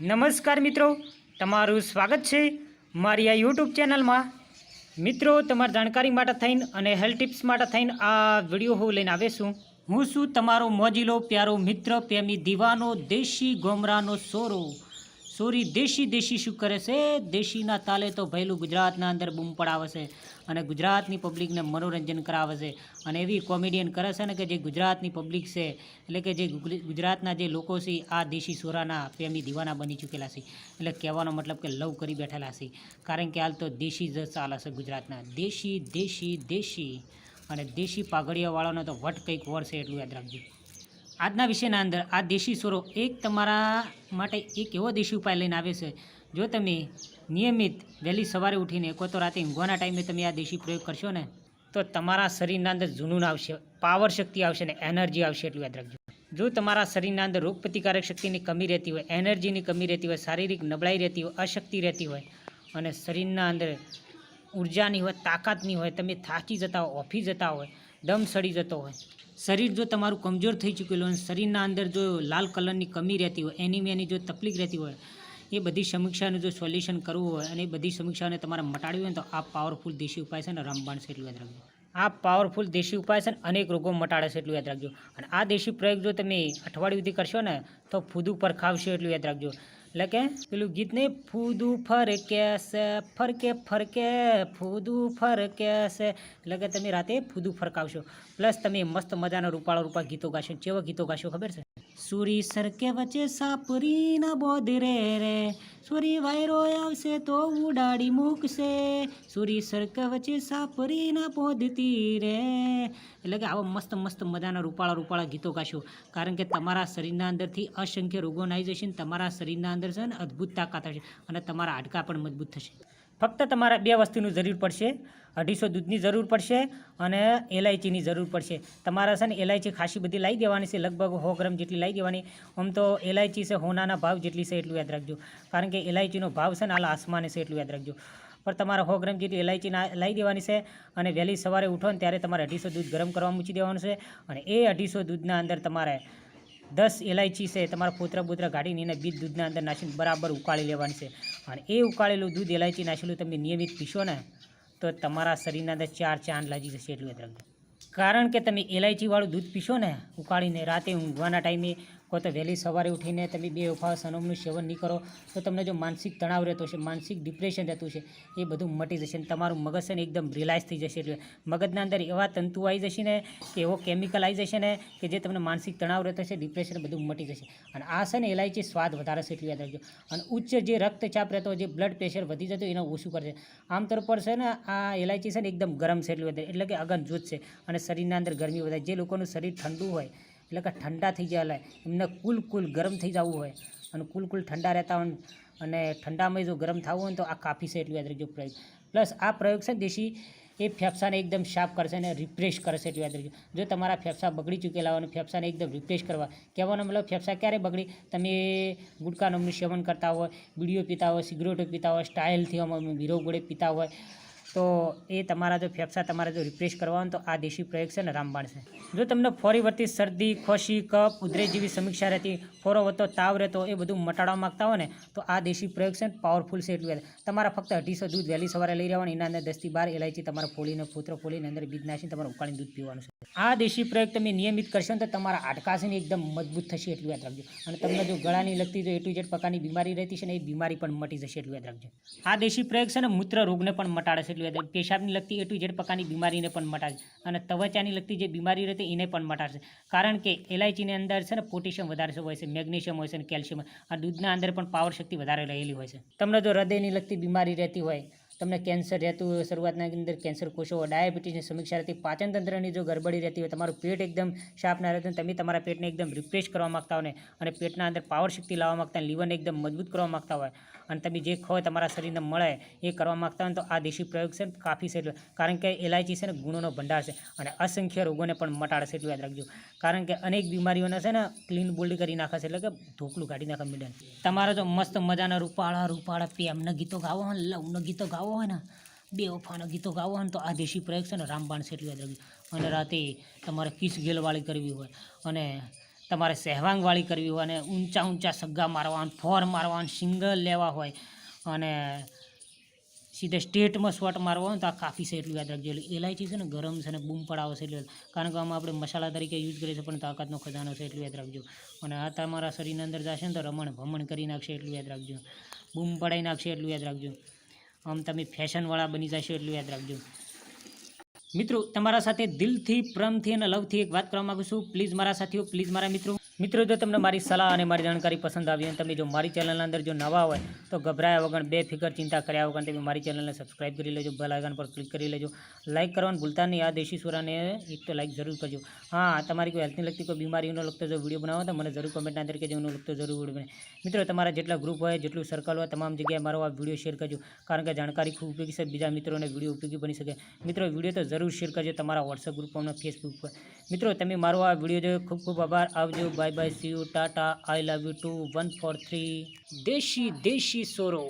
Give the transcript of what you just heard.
નમસ્કાર મિત્રો, તમારું સ્વાગત છે મારી આ યુટ્યુબ ચેનલમાં. મિત્રો, તમારી જાણકારી માટે થઈને અને હેલ્થ ટિપ્સ માટે થઈને આ વીડિયો હું લઈને આવે છું. હું છું તમારો મોજીલો, પ્યારો મિત્ર, પ્રેમી, દીવાનો, દેશી ગોમરાનો સોરો. સોરી દેશી દેશી શું કરે છે? દેશીના તાલે તો ભયલું ગુજરાતના અંદર બૂમ પડાવે છે અને ગુજરાતની પબ્લિકને મનોરંજન કરાવે છે. અને એવી કોમેડિયન કરે છે ને કે જે ગુજરાતની પબ્લિક છે, એટલે કે જે ગુજરાતના જે લોકો છે, આ દેશી સોરાના પ્રેમી દીવાના બની ચૂકેલા છે. એટલે કહેવાનો મતલબ કે લવ કરી બેઠેલા છે. કારણ કે હાલ તો દેશી જ ચાલે છે ગુજરાતના. દેશી દેશી દેશી. અને દેશી પાઘડિયાવાળાનો તો વટ કંઈક છે એટલું યાદ રાખજો. આજના વિષયના અંદર આ દેશી સોરો એક તમારા માટે એક એવો દેશી ઉપાય લઈને આવે છે. જો તમે નિયમિત વહેલી સવારે ઉઠીને કોઈ તો રાતે ઊંઘવાના ટાઈમે તમે આ દેશી પ્રયોગ કરશો ને, તો તમારા શરીરના અંદર જૂનૂન આવશે, પાવર શક્તિ આવશે ને એનર્જી આવશે એટલું યાદ રાખજો. જો તમારા શરીરના અંદર રોગ પ્રતિકારક શક્તિની કમી રહેતી હોય, એનર્જીની કમી રહેતી હોય, શારીરિક નબળાઈ રહેતી હોય, અશક્તિ રહેતી હોય અને શરીરના અંદર ઉર્જાની હોય, તાકાતની હોય, તમે થાકી જતા હોય, ઓફી જતા હોય, દમ સડી જતો હોય. શરીર જો તમારું કમજોર થઈ ચૂકેલું હોય અને શરીરના અંદર જો લાલ કલરની કમી રહેતી હોય, એનિમિયાની જો તકલીફ રહેતી હોય, એ બધી સમીક્ષાનું જો સોલ્યુશન કરવું હોય અને એ બધી સમીક્ષાને તમારે મટાડવી હોય તો આ પાવરફુલ દેશી ઉપાય છે ને રામબાણ છે એટલું યાદ રાખજો. આ પાવરફુલ દેશી ઉપાય છે અનેક રોગો મટાડે છે એટલું યાદ રાખજો. અને આ દેશી પ્રયોગ જો તમે અઠવાડિયું સુધી કરશો ને તો ફૂદું પર ખાવશો એટલું યાદ રાખજો. એટલે કે પેલું ગીત નહીં ફૂદું ફરકે છે ફરકે ફરકે, ફૂદું ફરકે છે એટલે કે તમે રાતે ફૂદું ફરકાવશો. પ્લસ તમે મસ્ત મજાના રૂપાળા રૂપા ગીતો ગાશો. કેવા ગીતો ગાશો ખબર છે? સુરી સરકે વચ્ચે સાપરી ના બોધ રે રે. સુરી વાયરો આવશે તો ઉડાડી મૂકશે. સુરી સરક વચ્ચે સાપરી ના બોધતી રે. એટલે કે આવા મસ્ત મસ્ત મજાના રૂપાળા રૂપાળા ગીતો ગાશો. કારણ કે તમારા શરીરના અંદરથી અસંખ્ય રોગો નાઈ જશે તમારા શરીરના અંદર છે ને અદ્ભુત તાકાત હશે અને તમારા હાડકા પણ મજબૂત થશે. ફક્ત તમારે બે વસ્તુની જરૂર પડશે. અઢીસો દૂધની જરૂર પડશે અને એલાયચીની જરૂર પડશે. તમારે છે ને એલાયચી ખાસી બધી લાવી દેવાની છે, લગભગ સો ગ્રામ જેટલી લાવી દેવાની. આમ તો એલાયચી છે, હોનાના ભાવ જેટલી છે એટલું યાદ રાખજો. કારણ કે એલાયચીનો ભાવ છે ને આલા આસમાને છે એટલું યાદ રાખજો. પણ તમારે સો ગ્રામ જેટલી એલાયચી લાવી દેવાની છે અને વહેલી સવારે ઉઠો ને ત્યારે તમારે અઢીસો દૂધ ગરમ કરવા મૂકી દેવાનું છે અને એ અઢીસો દૂધના અંદર તમારે દસ એલાયચી છે, તમારા પોતરા બોતરા કાઢીને એને બીજ દૂધના અંદર નાખીને બરાબર ઉકાળી લેવાનું છે. અને એ ઉકાળેલું દૂધ એલાયચી નાખેલું તમે નિયમિત પીશો ને, તો તમારા શરીરના અંદર ચાર ચાંદ લાગી જશે એટલું યાદ કારણ કે તમે એલાયચીવાળું દૂધ પીશો ને, ઉકાળીને રાતે ઊંઘવાના ટાઈમે કો તો વહેલી સવારે ઉઠીને તમે બે વફા સનમનું સેવન નહીં કરો, તો તમને જો માનસિક તણાવ રહેતો છે માનસિક ડિપ્રેશન રહેતું છે એ બધું મટી જશે અને તમારું મગજ છે ને એકદમ રિલાઇઝ થઈ જશે. એટલે મગજના અંદર એવા તંતુ આવી જશે ને કે એવો કેમિકલ આવી જશે ને કે જે તમને માનસિક તણાવ રહેતો છે ડિપ્રેશન બધું મટી જશે. અને આ છે ને એલાયચી સ્વાદ વધારે છે, એટલું યાદ રાખજો. અને ઉચ્ચ જે રક્તચાપ રહેતો જે બ્લડ પ્રેશર વધી જતું એને ઓછું કરશે આમ તોર પર છે ને આ એલાયચી છે ને એકદમ ગરમ છે, એટલું એટલે કે અગન જૂથ છે અને શરીરના અંદર ગરમી વધારે. જે લોકોનું શરીર ઠંડુ હોય એટલે કે ઠંડા થઈ જાય એમને કુલ કુલ ગરમ થઈ જવું હોય. અને કુલ કુલ ઠંડા રહેતા હોય અને ઠંડામાં જો ગરમ થવું હોય તો આ કાફી છે એટલું યાદ રાખજો પ્રયોગ. પ્લસ આ પ્રયોગ છે દેશી, એ ફેફસાને એકદમ શાર્પ કરશે અને રિફ્રેશ કરશે એટલું યાદ રાખજો જો તમારા ફેફસા બગડી ચૂકેલા હોય અને ફેફસાને એકદમ રિફ્રેશ કરવા. કહેવાનો મતલબ ફેફસા ક્યારે બગડી? તમે ગુટકા નમનું સેવન કરતા હોય બીડીઓ પીતા હોય, સિગરેટો પીતા હોય, સ્ટાઇલથી અમે વીરો ગોળે પીતા હોય. તો એ તમારા જો ફેફસા તમારે જો રિફ્રેશ કરવા હોય ને તો આ દેશી પ્રયોગ છે ને રામબાણ છે. જો તમને ફોરી વર્તી શરદી, ખોશી, કફ ઉધરે જેવી સમીક્ષા રહેતી, ફોરો વધતો તાવ રહેતો એ બધું મટાડવા માંગતા હોય ને, તો આ દેશી પ્રયોગ છે પાવરફુલ છે એટલું તમારા ફક્ત અઢીસો દૂધ વહેલી સવારે લઈ રહેવાનું, એના અંદર દસથી બાર એલાયચી તમારે ફોલીને ફૂત્ર ફોલીને અંદર બીજ નાખીને તમારે ઉકાળીને દૂધ પીવાનું છે. આ દેશી પ્રયોગ તમે નિયમિત કરશો ને તો તમારા હાડકા એકદમ મજબૂત થશે એટલું યાદ રાખજો. અને તમને જો ગળાની લગતી જો એટલું જેટ પ્રકારની બીમારી રહેતી છે ને એ બીમારી પણ મટી જશે એટલું યાદ રાખજો. આ દેશી પ્રયોગ છે ને મૂત્ર રોગને પણ મટાડે એટલું. પેશાબની લગતી એ ટુ ઝેડ પ્રકારની બીમારીને પણ મટાડશે અને ત્વચાની લગતી જે બીમારી રહેતી એને પણ મટાડશે કારણ કે એલાયચીની અંદર છે ને પોટેશિયમ વધારે હોય છે, મેગ્નેશિયમ હોય છે અને કેલ્શિયમ. આ દૂધના અંદર પણ પાવર શક્તિ વધારે રહેલી હોય છે. તમને જો હૃદયની લગતી બીમારી રહેતી હોય તમને કેન્સર રહેતું હોય, શરૂઆતના અંદર કેન્સર કોષો ડાયાબિટીસની સમીક્ષા રહેતી પાચન તંત્રની જો ગરબડી રહેતી હોય, તમારું પેટ એકદમ શાર્પ ના રહેતું તમે તમારા પેટને એકદમ રિફ્રેશ કરવા માગતા હોય અને પેટના અંદર પાવર શક્તિ લાવવા માગતા હોય લીવરને એકદમ મજબૂત કરવા માગતા હોય, અને તમે જે ખો તમારા શરીરને મળે એ કરવા માગતા હોય તો આ દેશી પ્રયોગ છે કાફી છે કારણ કે એલાયચી છે ને, ગુણોનો ભંડાર છે, અને અસંખ્ય રોગોને પણ મટાડશે એટલું યાદ રાખજો, કારણ કે અનેક બીમારીઓને છે ને ક્લીન બોલ્ડ કરી નાખે છે, એટલે કે ઢોકલું કાઢી નાખે મીડિયમ તમારા જો મસ્ત મજાના રૂપાળા રૂપાળા, પ્રેમના ગીતો ગાવો લવના ગીતો ગાવો હોય ને બે વફાના ગીતો ગાવો હોય ને તો આ દેશી પ્રયોગ છે ને, રામબાણ છે એટલું યાદ રાખજો. અને રાતે તમારે કિસ ગેલવાળી કરવી હોય અને તમારે સહેવાંગવાળી કરવી હોય અને ઊંચા ઊંચા સગ્ગા મારવા ફોર મારવા સિંગલ લેવા હોય અને સીધે સ્ટેટમાં શોટ મારવો હોય તો આ કાફી છે એટલું યાદ રાખજો. એટલે એલાયચી છે ને ગરમ છે ને બૂમ પડાવે છે એટલે કારણ કે આમાં આપણે મસાલા તરીકે યુઝ કરીએ છીએ પણ તાકાતનો ખજાનો છે એટલું યાદ રાખજો. અને આ તમારા શરીરની અંદર જશે ને તો રમણ ભમણ કરી નાખશે એટલું યાદ રાખજો. બૂમ પડાવી નાખશે એટલું યાદ રાખજો. આમ તમે ફેશનવાળા બની જશો એટલું યાદ રાખજો. મિત્રો, તમારા સાથે દિલથી, પ્રેમથી અને લવથી એક વાત કરવા માગું છું. પ્લીઝ મારા સાથીઓ પ્લીઝ મારા મિત્રો. મિત્રો, જો તમને મારી સલાહ અને મારી જાણકારી પસંદ આવી અને તમે જો મારી ચેનલના અંદર જો નવા હોય, તો ગભરાયા વગર બે ફિકર ચિંતા કર્યા વગર તમે મારી ચેનલને સબસ્ક્રાઇબ કરી લેજો બેલ આઇકન પર ક્લિક કરી લેજો લાઇક કરવાનું ભૂલતા નહીં. આ દેશી સુરાને એક તો લાઇક જરૂર કરજો. હા તમારી કોઈ હેલ્થને લગતી કોઈ બીમારીનો લગતો જો વીડિયો બનાવો તો મને જરૂર કમેન્ટના અંદર કે એનો લગતો જરૂર વીડિયો બને મિત્રો, તમારા જેટલા ગ્રુપ હોય, જેટલું સર્કલ હોય, તમામ જગ્યાએ મારો આ વીડિયો શેર કરજો, કારણ કે જાણકારી ખૂબ ઉપયોગી છે, બીજા મિત્રોને વીડિયો ઉપયોગી બની શકે. મિત્રો વીડિયો તો જરૂર શેર કરજો તમારા વોટ્સઅપ ગ્રુપ પર ફેસબુક પર. મિત્રો, તમે મારો આ વીડિયો જો ખૂબ ખૂબ આભાર. આવજો bye bye see you tata I love you too one four three દેશી દેશી સોરો